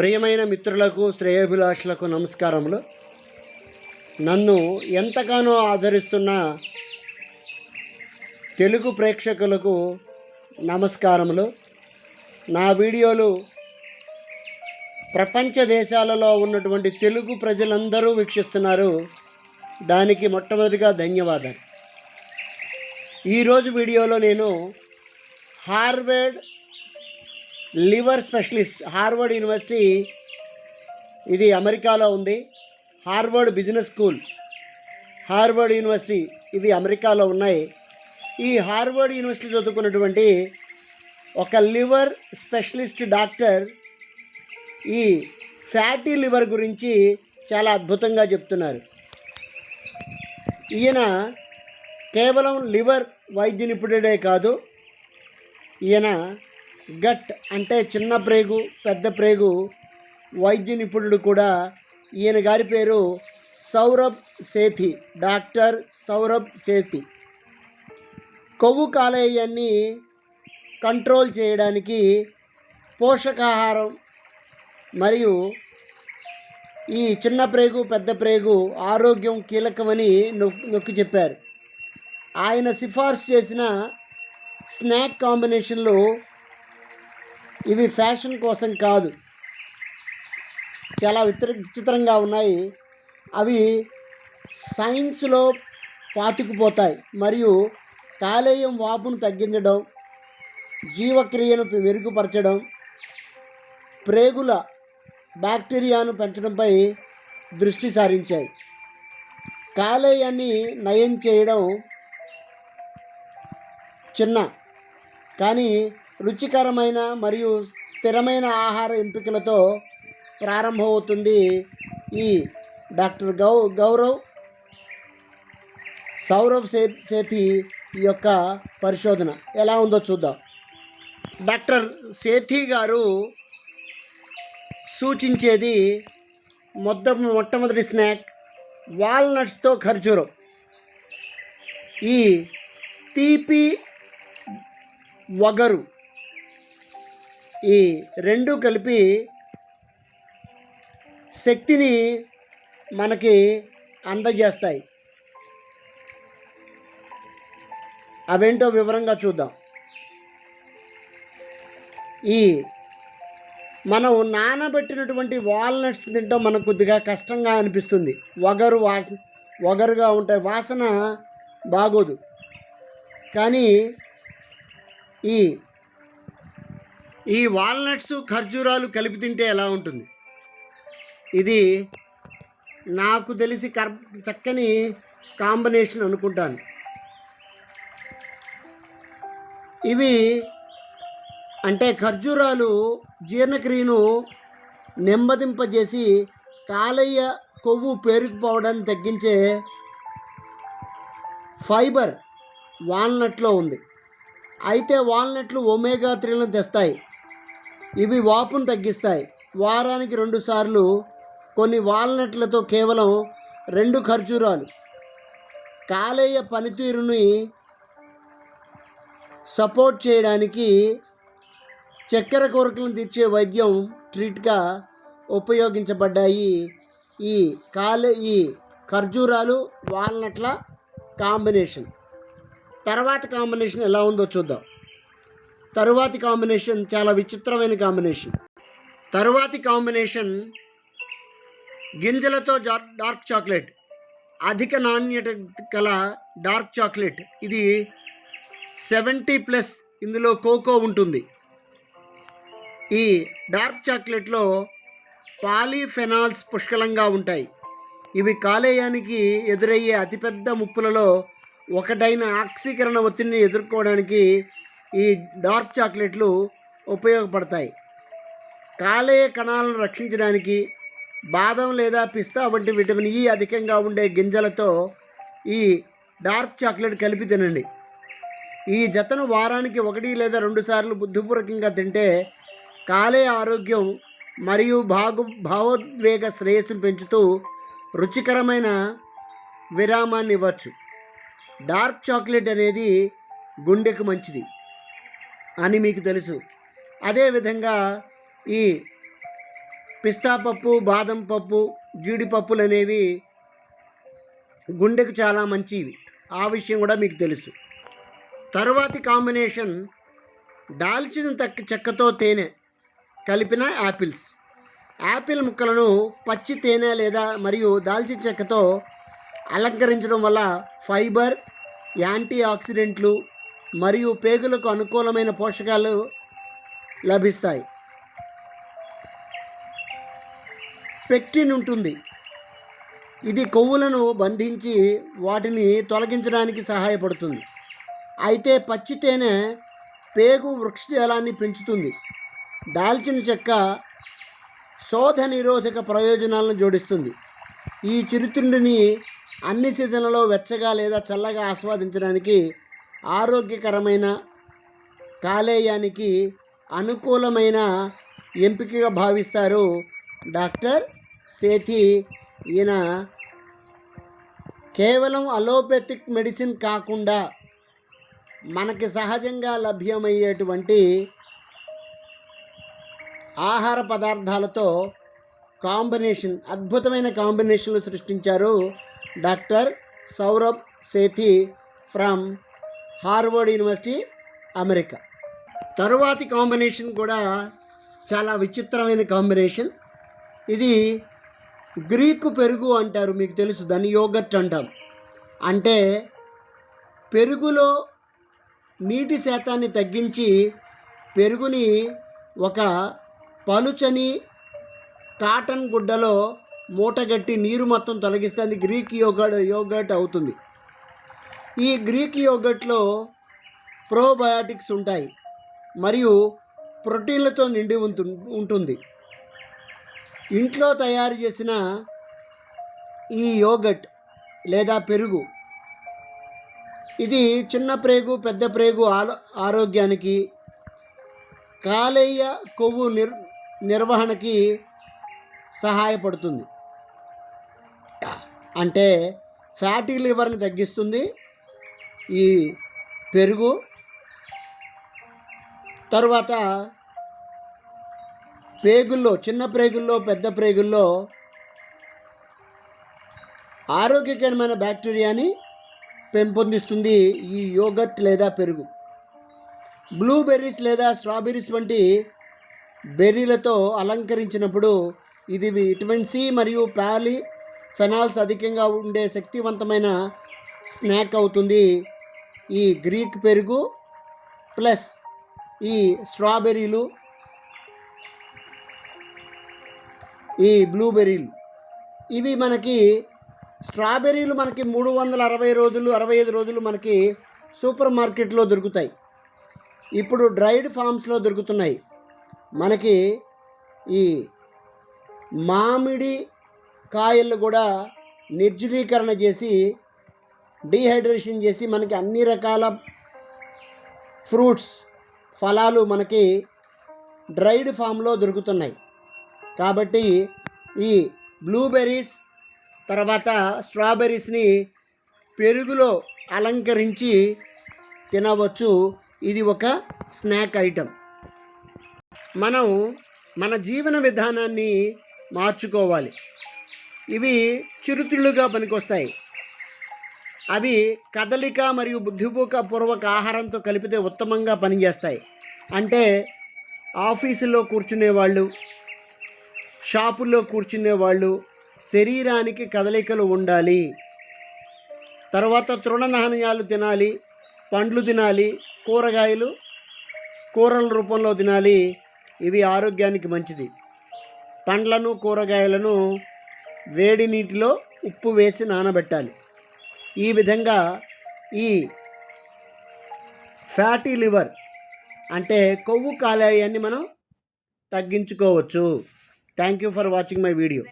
ప్రియమైన మిత్రులకు శ్రేయోభిలాషులకు నమస్కారములు. నన్ను ఎంతగానో ఆదరిస్తున్న తెలుగు ప్రేక్షకులకు నమస్కారములు. నా వీడియోలు ప్రపంచ దేశాలలో ఉన్నటువంటి తెలుగు ప్రజలందరూ వీక్షిస్తున్నారు. దానికి మొట్టమొదటిగా ధన్యవాదాలు. ఈరోజు వీడియోలో నేను Harvard liver specialist Harvard university ఇది అమెరికాలో ఉంది. Harvard business school Harvard university ఇవి అమెరికాలో ఉన్నాయి. ఈ హార్వర్డ్ యూనివర్సిటీ చదువుకున్నటువంటి ఒక లివర్ స్పెషలిస్ట్ డాక్టర్ ఈ ఫ్యాటీ లివర్ గురించి చాలా అద్భుతంగా చెప్తున్నారు. ఈయన కేవలం లివర్ వైద్య నిపుణుడే కాదు ఈయన గట్ అంటే చిన్న ప్రేగు పెద్ద ప్రేగు వైద్య నిపుణుడు కూడా. ఈయన గారి పేరు సౌరభ్ సేథి డాక్టర్ సౌరభ్ సేథి కొవ్వు కాలేయాన్ని కంట్రోల్ చేయడానికి పోషకాహారం మరియు ఈ చిన్న ప్రేగు పెద్ద ప్రేగు ఆరోగ్యం కీలకమని నొక్కి నొక్కి చెప్పారు. ఆయన సిఫార్సు చేసిన స్నాక్ కాంబినేషన్లు ఇవి ఫ్యాషన్ కోసం కాదు. చాలా విచిత్ర విచిత్రంగా ఉన్నాయి. అవి సైన్స్లో పాతుకుపోతాయి మరియు కాలేయం వాపును తగ్గించడం జీవక్రియను మెరుగుపరచడం ప్రేగుల బ్యాక్టీరియాను పెంచడంపై దృష్టి సారించాయి. కాలేయాన్ని నయం చేయడం చిన్న కానీ రుచికరమైన మరియు స్థిరమైన ఆహార ఎంపికలతో ప్రారంభమవుతుంది ఈ డాక్టర్ గౌ గౌరవ్ సౌరవ్ సే సేతి యొక్క పరిశోధన. ఎలా ఉందో చూద్దాం. డాక్టర్ సేథి గారు సూచించేది మొట్ట మొట్టమొదటి స్నాక్ వాల్నట్స్తో ఖర్జూరం. ఈ తీపి వగరు ఈ రెండు కలిపి శక్తిని మనకి అందజేస్తాయి. అవేంటో వివరంగా చూద్దాం. ఈ మనం నానబెట్టినటువంటి వాల్నట్స్ తింటాం మనకు కొద్దిగా కష్టంగా అనిపిస్తుంది. వగరు వాస వగరుగా ఉంటాయి వాసన బాగోదు. కానీ ఈ ఈ వాల్నట్స్ ఖర్జూరాలు కలిపి తింటే ఎలా ఉంటుంది? ఇది నాకు తెలిసి కర్ చక్కని కాంబినేషన్ అనుకుంటాను. ఇవి అంటే ఖర్జూరాలు జీర్ణక్రియను నెమ్మదింపజేసి కాలేయ కొవ్వు పేరుకుపోవడాన్ని తగ్గించే ఫైబర్ వాల్నట్లో ఉంది. అయితే వాల్నట్లు ఒమేగా త్రీలను తెస్తాయి. ఇవి వాపును తగ్గిస్తాయి. వారానికి రెండు సార్లు కొన్ని వాల్నట్లతో కేవలం రెండు ఖర్జూరాలు. కాలేయ పనితీరుని సపోర్ట్ చేయడానికి చక్కెర కోరికలను తీర్చే వైద్యం ట్రీట్గా ఉపయోగించబడ్డాయి. ఈ కాలే ఈ ఖర్జూరాలు వాల్నట్ల కాంబినేషన్. తర్వాత కాంబినేషన్ ఎలా ఉందో చూద్దాం. తరువాతి కాంబినేషన్ చాలా విచిత్రమైన కాంబినేషన్ తరువాతి కాంబినేషన్ గింజలతో డార్క్ చాక్లెట్ అధిక నాణ్యత గల డార్క్ చాక్లెట్ ఇది సెవెంటీ ప్లస్ ఇందులో కోకో ఉంటుంది. ఈ డార్క్ చాక్లెట్లో పాలీఫెనాల్స్ పుష్కలంగా ఉంటాయి. ఇవి కాలేయానికి ఎదురయ్యే అతిపెద్ద ముప్పులలో ఒకటైన ఆక్సీకరణ ఒత్తిడిని ఎదుర్కోవడానికి ఈ డార్క్ చాక్లెట్లు ఉపయోగపడతాయి. కాలేయ కణాలను రక్షించడానికి బాదం లేదా పిస్తా వంటి విటమిన్ ఈ అధికంగా ఉండే గింజలతో ఈ డార్క్ చాక్లెట్ కలిపి తినండి. ఈ జతను వారానికి ఒకటి లేదా రెండు సార్లు బుద్ధిపూర్వకంగా తింటే కాలే ఆరోగ్యం మరియు భాగు భావోద్వేగ శ్రేయస్సును పెంచుతూ రుచికరమైన విరామాన్ని ఇవ్వచ్చు. డార్క్ చాక్లెట్ అనేది గుండెకు మంచిది. అని మీకు తెలుసు. అదేవిధంగా ఈ పిస్తా పప్పు బాదం పప్పు జీడిపప్పులు అనేవి గుండెకు చాలా మంచివి. ఆ విషయం కూడా మీకు తెలుసు. తరువాతి కాంబినేషన్ దాల్చిన తక్క చెక్కతో తేనె కలిపిన యాపిల్స్ యాపిల్ ముక్కలను పచ్చి తేనె లేదా మరియు దాల్చిన చెక్కతో అలంకరించడం వల్ల ఫైబర్ యాంటీ ఆక్సిడెంట్లు మరియు పేగులకు అనుకూలమైన పోషకాలు లభిస్తాయి. పెక్టిన్ ఉంటుంది ఇది కొవ్వులను బంధించి వాటిని తొలగించడానికి సహాయపడుతుంది. అయితే పచ్చి తేనె పేగు వృక్షజలాన్ని పెంచుతుంది. దాల్చిన చెక్క శోధ నిరోధక ప్రయోజనాలను జోడిస్తుంది. ఈ చిరుతిండిని అన్ని సీజన్లలో వెచ్చగా లేదా చల్లగా ఆస్వాదించడానికి ఆరోగ్యకరమైన కాలేయానికి అనుకూలమైన ఎంపికగా భావిస్తారు. డాక్టర్ సేథి ఈయన కేవలం అలోపతిక్ మెడిసిన్ కాకుండా మనకి సహజంగా లభ్యమయ్యేటువంటి ఆహార పదార్థాలతో కాంబినేషన్ అద్భుతమైన కాంబినేషన్లు సృష్టించారు doctor Saurabh Sethi from Harvard university America. తరువాతి కాంబినేషన్ కూడా చాలా విచిత్రమైన కాంబినేషన్. ఇది గ్రీకు పెరుగు అంటారు మీకు తెలుసు దాన్ని యోగట్ అంటాం. అంటే పెరుగులో నీటి శాతాన్ని తగ్గించి పెరుగుని ఒక పలుచని కాటన్ గుడ్డలో మూటగట్టి నీరు మొత్తం తొలగిస్తే అది గ్రీక్ యోగర్ట్ యోగర్ట్ అవుతుంది. ఈ గ్రీక్ యోగట్లో ప్రోబయాటిక్స్ ఉంటాయి. మరియు ప్రోటీన్లతో నిండి ఉంటు ఉంటుంది. ఇంట్లో తయారు చేసిన ఈ యోగట్ లేదా పెరుగు ఇది చిన్న ప్రేగు పెద్ద ప్రేగు ఆలో ఆరోగ్యానికి కాలేయ కొవ్వు నిర్ నిర్వహణకి సహాయపడుతుంది. అంటే ఫ్యాటీ లివర్ని తగ్గిస్తుంది ఈ పెరుగు తర్వాత పేగుల్లో చిన్న ప్రేగుల్లో పెద్ద ప్రేగుల్లో ఆరోగ్యకరమైన బ్యాక్టీరియాని పెంపొందిస్తుంది ఈ యోగట్ లేదా పెరుగు. బ్లూబెర్రీస్ లేదా స్ట్రాబెర్రీస్ వంటి బెర్రీలతో అలంకరించినప్పుడు ఇది విటమిన్ సి మరియు ప్యాలి ఫెనాల్స్ అధికంగా ఉండే శక్తివంతమైన స్నాక్ అవుతుంది. ఈ గ్రీక్ పెరుగు ప్లస్ ఈ స్ట్రాబెర్రీలు ఈ బ్లూబెర్రీలు. ఇవి మనకి స్ట్రాబెర్రీలు మనకి మూడు వందల అరవై రోజులు అరవై ఐదు రోజులు మనకి సూపర్ మార్కెట్లో దొరుకుతాయి. ఇప్పుడు డ్రైడ్ ఫామ్స్లో దొరుకుతున్నాయి. మనకి ఈ మామిడి కాయలు కూడా నిర్జలీకరణ చేసి డీహైడ్రేషన్ చేసి మనకి అన్ని రకాల ఫ్రూట్స్ ఫలాలు మనకి డ్రైడ్ ఫామ్లో దొరుకుతున్నాయి. కాబట్టి ఈ బ్లూబెర్రీస్ తర్వాత స్ట్రాబెర్రీస్ని పెరుగులో అలంకరించి తినవచ్చు. ఇది ఒక స్నాక్ ఐటెం. మనం మన జీవన విధానాన్ని మార్చుకోవాలి. ఇవి చిరుతిళ్ళుగా పనికొస్తాయి. అవి కదలిక మరియు బుద్ధిపూక పూర్వక ఆహారంతో కలిపితే ఉత్తమంగా పనిచేస్తాయి. అంటే ఆఫీసులో కూర్చునే వాళ్ళు షాపుల్లో కూర్చునే వాళ్ళు శరీరానికి కదలికలు ఉండాలి. తర్వాత తృణధాన్యాలు తినాలి పండ్లు తినాలి కూరగాయలు కూరల రూపంలో తినాలి. ఇవి ఆరోగ్యానికి మంచిది. పండ్లను కూరగాయలను వేడి నీటిలో ఉప్పు వేసి నానబెట్టాలి. ఈ విధంగా ఈ ఫ్యాటీ లివర్ అంటే కొవ్వు కాలేయాన్ని మనం తగ్గించుకోవచ్చు. Thank you for watching my video